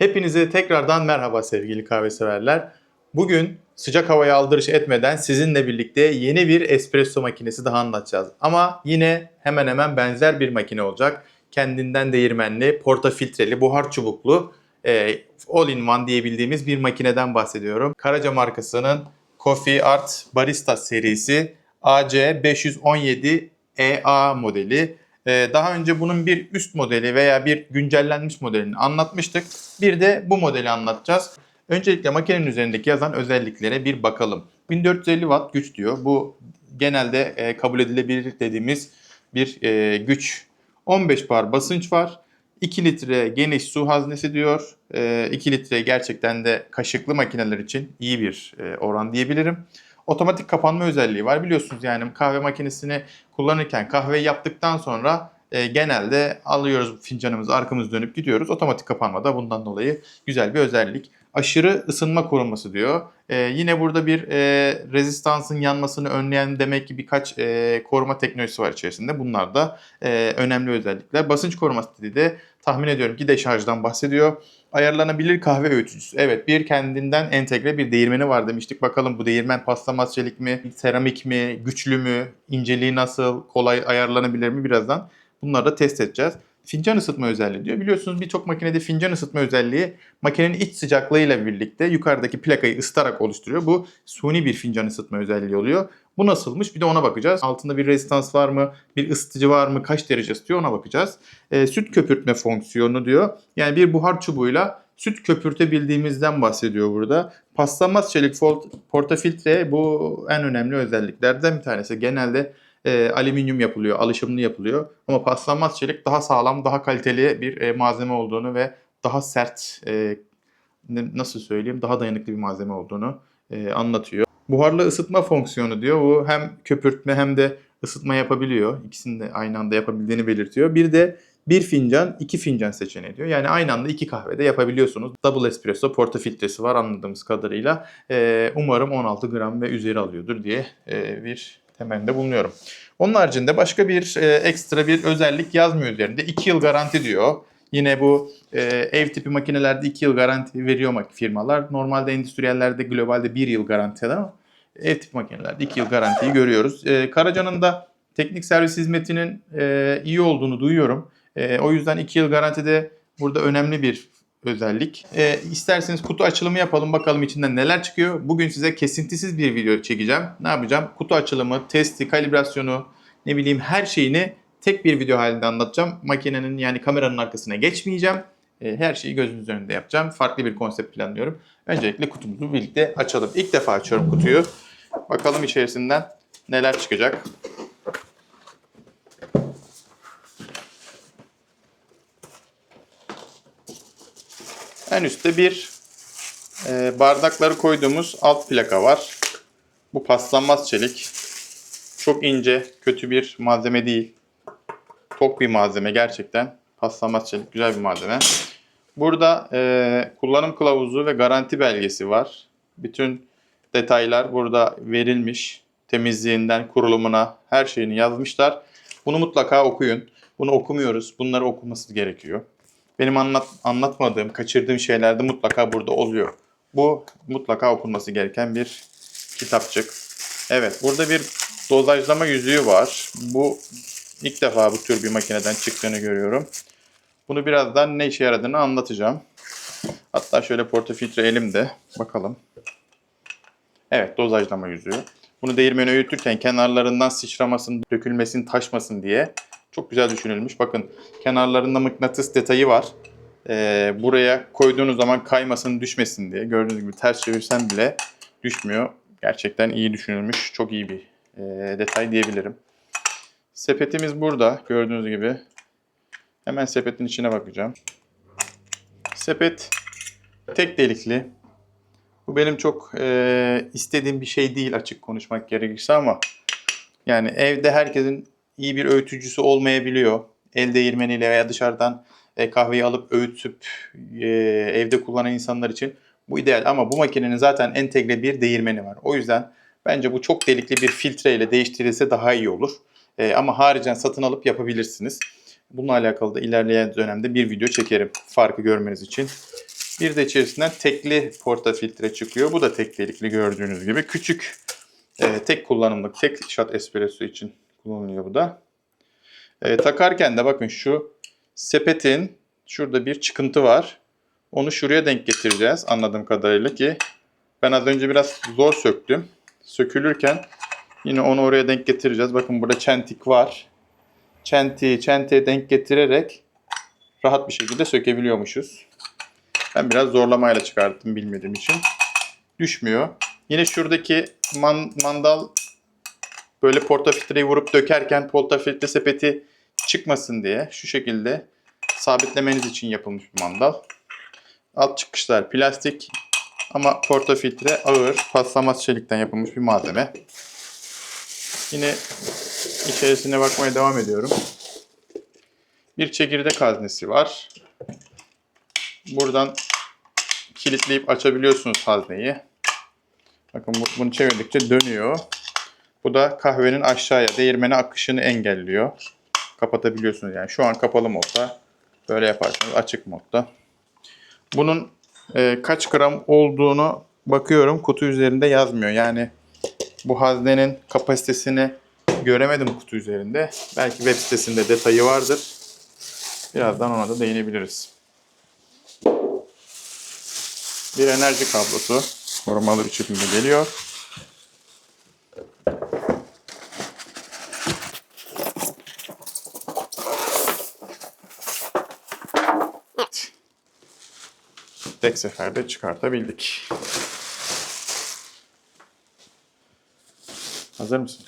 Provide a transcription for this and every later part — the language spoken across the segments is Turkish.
Hepinize tekrardan merhaba sevgili kahve severler. Bugün sıcak havaya aldırış etmeden sizinle birlikte yeni bir espresso makinesi daha anlatacağız. Ama yine hemen hemen benzer bir makine olacak. Kendinden değirmenli, portafiltreli, buhar çubuklu, e, all-in-one diyebildiğimiz bir makineden bahsediyorum. Karaca markasının Coffee Art Barista serisi AC517 EA modeli. Ee, daha önce bunun bir üst modeli veya bir güncellenmiş modelini anlatmıştık. Bir de bu modeli anlatacağız. Öncelikle makinenin üzerindeki yazan özelliklere bir bakalım. 1450 watt güç diyor. Bu genelde e, kabul edilebilir dediğimiz bir e, güç. 15 bar basınç var. 2 litre geniş su haznesi diyor. E, 2 litre gerçekten de kaşıklı makineler için iyi bir e, oran diyebilirim otomatik kapanma özelliği var. Biliyorsunuz yani kahve makinesini kullanırken kahveyi yaptıktan sonra e, genelde alıyoruz fincanımızı arkamız dönüp gidiyoruz. Otomatik kapanma da bundan dolayı güzel bir özellik. Aşırı ısınma korunması diyor. E, yine burada bir e, rezistansın yanmasını önleyen demek ki birkaç e, koruma teknolojisi var içerisinde. Bunlar da e, önemli özellikler. Basınç koruması dediği de tahmin ediyorum ki deşarjdan bahsediyor. Ayarlanabilir kahve öğütücüsü. Evet bir kendinden entegre bir değirmeni var demiştik. Bakalım bu değirmen paslamaz çelik mi, seramik mi, güçlü mü, inceliği nasıl, kolay ayarlanabilir mi birazdan bunları da test edeceğiz. Fincan ısıtma özelliği diyor. Biliyorsunuz birçok makinede fincan ısıtma özelliği makinenin iç sıcaklığıyla birlikte yukarıdaki plakayı ısıtarak oluşturuyor. Bu suni bir fincan ısıtma özelliği oluyor. Bu nasılmış bir de ona bakacağız. Altında bir rezistans var mı, bir ısıtıcı var mı, kaç derece ısıtıyor ona bakacağız. E, süt köpürtme fonksiyonu diyor. Yani bir buhar çubuğuyla süt köpürtebildiğimizden bahsediyor burada. Paslanmaz çelik portafiltre bu en önemli özelliklerden bir tanesi. Genelde e, alüminyum yapılıyor, alışımlı yapılıyor. Ama paslanmaz çelik daha sağlam, daha kaliteli bir e, malzeme olduğunu ve daha sert, e, nasıl söyleyeyim, daha dayanıklı bir malzeme olduğunu e, anlatıyor. Buharlı ısıtma fonksiyonu diyor. Bu hem köpürtme hem de ısıtma yapabiliyor. İkisini de aynı anda yapabildiğini belirtiyor. Bir de bir fincan, iki fincan seçeneği diyor. Yani aynı anda iki kahvede yapabiliyorsunuz. Double espresso portafiltresi var anladığımız kadarıyla. Ee, umarım 16 gram ve üzeri alıyordur diye e, bir temelde bulunuyorum. Onun haricinde başka bir e, ekstra bir özellik yazmıyor üzerinde. 2 yıl garanti diyor. Yine bu e, ev tipi makinelerde 2 yıl garanti veriyor firmalar. Normalde endüstriyellerde globalde 1 yıl garanti ama ev tipi makinelerde 2 yıl garantiyi görüyoruz. E, Karaca'nın da teknik servis hizmetinin e, iyi olduğunu duyuyorum. E, o yüzden 2 yıl garantide burada önemli bir özellik. E, isterseniz kutu açılımı yapalım bakalım içinden neler çıkıyor. Bugün size kesintisiz bir video çekeceğim. Ne yapacağım? Kutu açılımı, testi, kalibrasyonu, ne bileyim her şeyini tek bir video halinde anlatacağım. Makinenin yani kameranın arkasına geçmeyeceğim. E, her şeyi gözünüz önünde yapacağım. Farklı bir konsept planlıyorum. Öncelikle kutumuzu birlikte açalım. İlk defa açıyorum kutuyu. Bakalım içerisinden neler çıkacak. En üstte bir e, bardakları koyduğumuz alt plaka var. Bu paslanmaz çelik. Çok ince, kötü bir malzeme değil. Tok bir malzeme gerçekten. Paslanmaz çelik, güzel bir malzeme. Burada e, kullanım kılavuzu ve garanti belgesi var. Bütün detaylar burada verilmiş. Temizliğinden kurulumuna her şeyini yazmışlar. Bunu mutlaka okuyun. Bunu okumuyoruz. Bunları okuması gerekiyor. Benim anlat, anlatmadığım, kaçırdığım şeyler de mutlaka burada oluyor. Bu mutlaka okunması gereken bir kitapçık. Evet, burada bir dozajlama yüzüğü var. Bu ilk defa bu tür bir makineden çıktığını görüyorum. Bunu birazdan ne işe yaradığını anlatacağım. Hatta şöyle portafiltre elimde. Bakalım. Evet, dozajlama yüzüğü. Bunu değirmeni öğütürken kenarlarından sıçramasın, dökülmesin, taşmasın diye çok güzel düşünülmüş. Bakın kenarlarında mıknatıs detayı var. Ee, buraya koyduğunuz zaman kaymasın, düşmesin diye. Gördüğünüz gibi ters çevirsem bile düşmüyor. Gerçekten iyi düşünülmüş. Çok iyi bir e, detay diyebilirim. Sepetimiz burada gördüğünüz gibi. Hemen sepetin içine bakacağım. Sepet tek delikli. Bu benim çok e, istediğim bir şey değil açık konuşmak gerekirse ama yani evde herkesin iyi bir öğütücüsü olmayabiliyor. El değirmeniyle veya dışarıdan e, kahveyi alıp öğütüp e, evde kullanan insanlar için bu ideal. Ama bu makinenin zaten entegre bir değirmeni var. O yüzden bence bu çok delikli bir filtre ile değiştirilse daha iyi olur. E, ama haricen satın alıp yapabilirsiniz. Bununla alakalı da ilerleyen dönemde bir video çekerim farkı görmeniz için. Bir de içerisinden tekli portafiltre çıkıyor. Bu da tek delikli gördüğünüz gibi. Küçük, tek kullanımlık, tek shot espresso için kullanılıyor bu da. E, takarken de bakın şu sepetin şurada bir çıkıntı var. Onu şuraya denk getireceğiz anladığım kadarıyla ki ben az önce biraz zor söktüm. Sökülürken yine onu oraya denk getireceğiz. Bakın burada çentik var. Çentiği çentiğe denk getirerek rahat bir şekilde sökebiliyormuşuz. Ben biraz zorlamayla çıkarttım bilmediğim için. Düşmüyor. Yine şuradaki man- mandal böyle portafiltreyi vurup dökerken portafiltre sepeti çıkmasın diye şu şekilde sabitlemeniz için yapılmış bir mandal. Alt çıkışlar plastik ama portafiltre ağır paslanmaz çelikten yapılmış bir malzeme. Yine içerisine bakmaya devam ediyorum. Bir çekirdek haznesi var. Buradan kilitleyip açabiliyorsunuz hazneyi. Bakın bu- bunu çevirdikçe dönüyor. Bu da kahvenin aşağıya değirmene akışını engelliyor. Kapatabiliyorsunuz yani. Şu an kapalı modda. Böyle yaparsanız açık modda. Bunun e, kaç gram olduğunu bakıyorum. Kutu üzerinde yazmıyor. Yani bu haznenin kapasitesini göremedim kutu üzerinde. Belki web sitesinde detayı vardır. Birazdan ona da değinebiliriz. Bir enerji kablosu korumalı bir şekilde geliyor. Evet. Tek seferde çıkartabildik. Hazır mısın?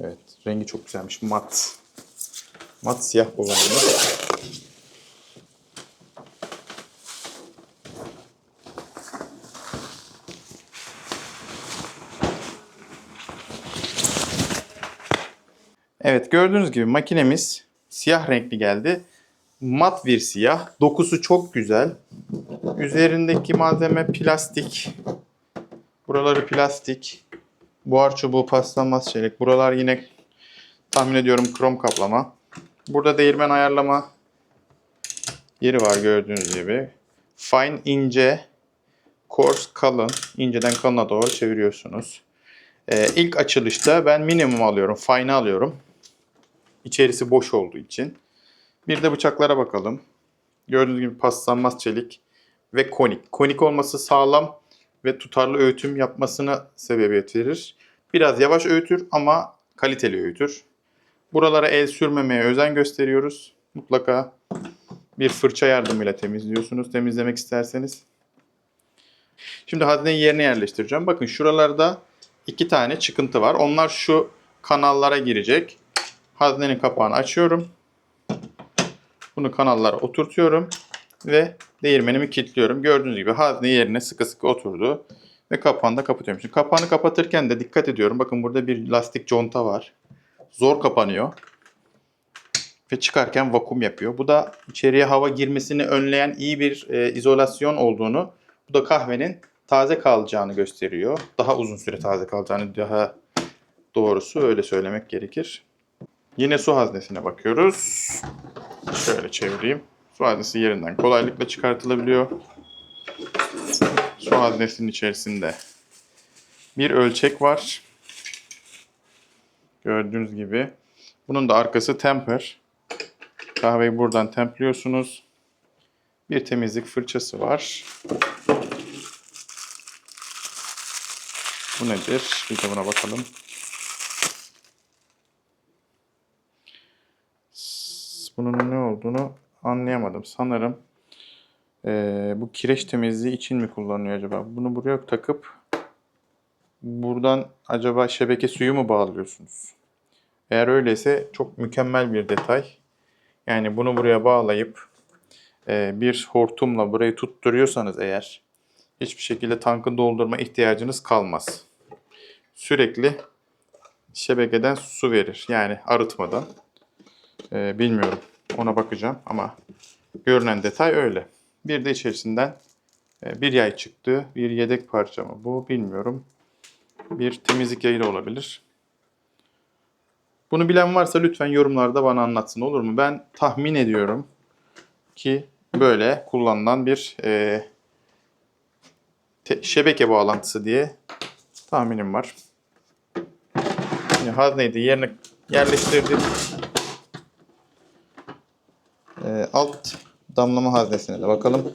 Evet, rengi çok güzelmiş. Mat. Mat siyah kullanılmış. Evet, gördüğünüz gibi makinemiz siyah renkli geldi. Mat bir siyah. Dokusu çok güzel. Üzerindeki malzeme plastik. Buraları plastik. Buhar çubuğu paslanmaz çelik. Buralar yine tahmin ediyorum krom kaplama. Burada değirmen ayarlama yeri var gördüğünüz gibi. Fine ince, coarse kalın. İnceden kalına doğru çeviriyorsunuz. Ee, ilk açılışta ben minimum alıyorum. Fine alıyorum. İçerisi boş olduğu için. Bir de bıçaklara bakalım. Gördüğünüz gibi paslanmaz çelik ve konik. Konik olması sağlam ve tutarlı öğütüm yapmasına sebebiyet verir. Biraz yavaş öğütür ama kaliteli öğütür. Buralara el sürmemeye özen gösteriyoruz. Mutlaka bir fırça yardımıyla temizliyorsunuz temizlemek isterseniz. Şimdi hazneyi yerine yerleştireceğim. Bakın şuralarda iki tane çıkıntı var. Onlar şu kanallara girecek. Haznenin kapağını açıyorum. Bunu kanallara oturtuyorum ve değirmenimi kilitliyorum. Gördüğünüz gibi hazne yerine sıkı sıkı oturdu ve kapağını da kapatıyorum. Şimdi kapağını kapatırken de dikkat ediyorum. Bakın burada bir lastik conta var. Zor kapanıyor. Ve çıkarken vakum yapıyor. Bu da içeriye hava girmesini önleyen iyi bir e, izolasyon olduğunu, bu da kahvenin taze kalacağını gösteriyor. Daha uzun süre taze kalacağını daha doğrusu öyle söylemek gerekir. Yine su haznesine bakıyoruz. Şöyle çevireyim. Su haznesi yerinden kolaylıkla çıkartılabiliyor. Su haznesinin içerisinde bir ölçek var. Gördüğünüz gibi. Bunun da arkası temper. Kahveyi buradan templiyorsunuz. Bir temizlik fırçası var. Bu nedir? Bir de buna bakalım. Bunun ne olduğunu anlayamadım. Sanırım eee, bu kireç temizliği için mi kullanılıyor acaba? Bunu buraya takıp buradan acaba şebeke suyu mu bağlıyorsunuz? Eğer öyleyse çok mükemmel bir detay. Yani bunu buraya bağlayıp eee, bir hortumla burayı tutturuyorsanız eğer hiçbir şekilde tankı doldurma ihtiyacınız kalmaz. Sürekli şebekeden su verir. Yani arıtmadan. Ee, bilmiyorum. Ona bakacağım ama görünen detay öyle. Bir de içerisinden e, bir yay çıktı. Bir yedek parça mı bu bilmiyorum. Bir temizlik yayı olabilir. Bunu bilen varsa lütfen yorumlarda bana anlatsın olur mu? Ben tahmin ediyorum ki böyle kullanılan bir e, te- şebeke bağlantısı diye tahminim var. Şimdi hazneyi de yerine yerleştirdim. E, alt damlama haznesine de bakalım.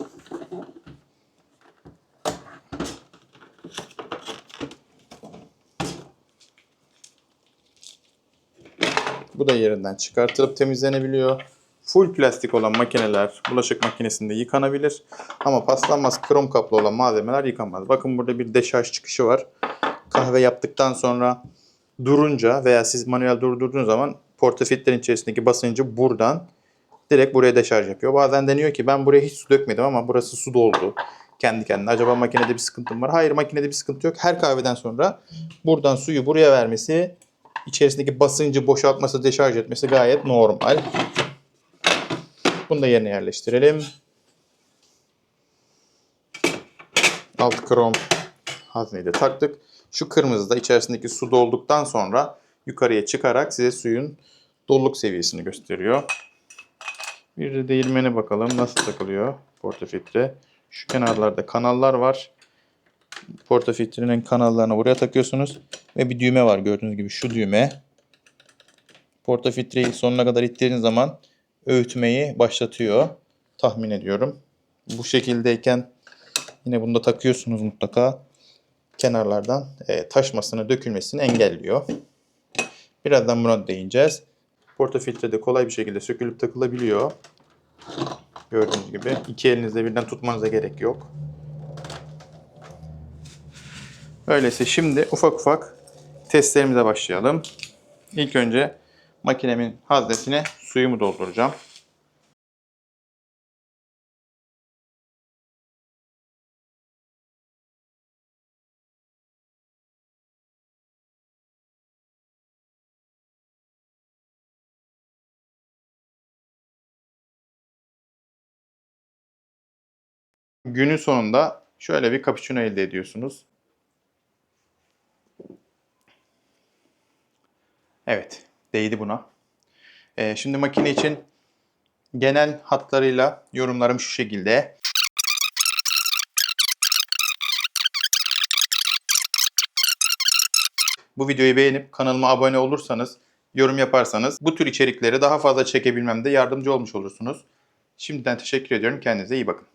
Bu da yerinden çıkartılıp temizlenebiliyor. Full plastik olan makineler bulaşık makinesinde yıkanabilir. Ama paslanmaz krom kaplı olan malzemeler yıkanmaz. Bakın burada bir deşarj çıkışı var. Kahve yaptıktan sonra durunca veya siz manuel durdurduğunuz zaman portafiltrenin içerisindeki basıncı buradan direkt buraya deşarj yapıyor. Bazen deniyor ki ben buraya hiç su dökmedim ama burası su doldu. Kendi kendine. Acaba makinede bir sıkıntım var? Hayır makinede bir sıkıntı yok. Her kahveden sonra buradan suyu buraya vermesi içerisindeki basıncı boşaltması, deşarj etmesi gayet normal. Bunu da yerine yerleştirelim. Alt krom hazneyi de taktık. Şu kırmızı da içerisindeki su dolduktan sonra yukarıya çıkarak size suyun doluluk seviyesini gösteriyor. Bir de değirmene bakalım nasıl takılıyor portafiltre. Şu kenarlarda kanallar var. Portafiltrenin kanallarını buraya takıyorsunuz. Ve bir düğme var gördüğünüz gibi şu düğme. Portafiltreyi sonuna kadar ittirdiğiniz zaman öğütmeyi başlatıyor. Tahmin ediyorum. Bu şekildeyken yine bunu da takıyorsunuz mutlaka. Kenarlardan e, taşmasını, dökülmesini engelliyor. Birazdan buna değineceğiz. Portafiltre de kolay bir şekilde sökülüp takılabiliyor. Gördüğünüz gibi iki elinizle birden tutmanıza gerek yok. Öyleyse şimdi ufak ufak testlerimize başlayalım. İlk önce makinemin haznesine suyumu dolduracağım. Günün sonunda şöyle bir cappuccino elde ediyorsunuz. Evet, değdi buna. Ee, şimdi makine için genel hatlarıyla yorumlarım şu şekilde. Bu videoyu beğenip kanalıma abone olursanız, yorum yaparsanız bu tür içerikleri daha fazla çekebilmemde yardımcı olmuş olursunuz. Şimdiden teşekkür ediyorum. Kendinize iyi bakın.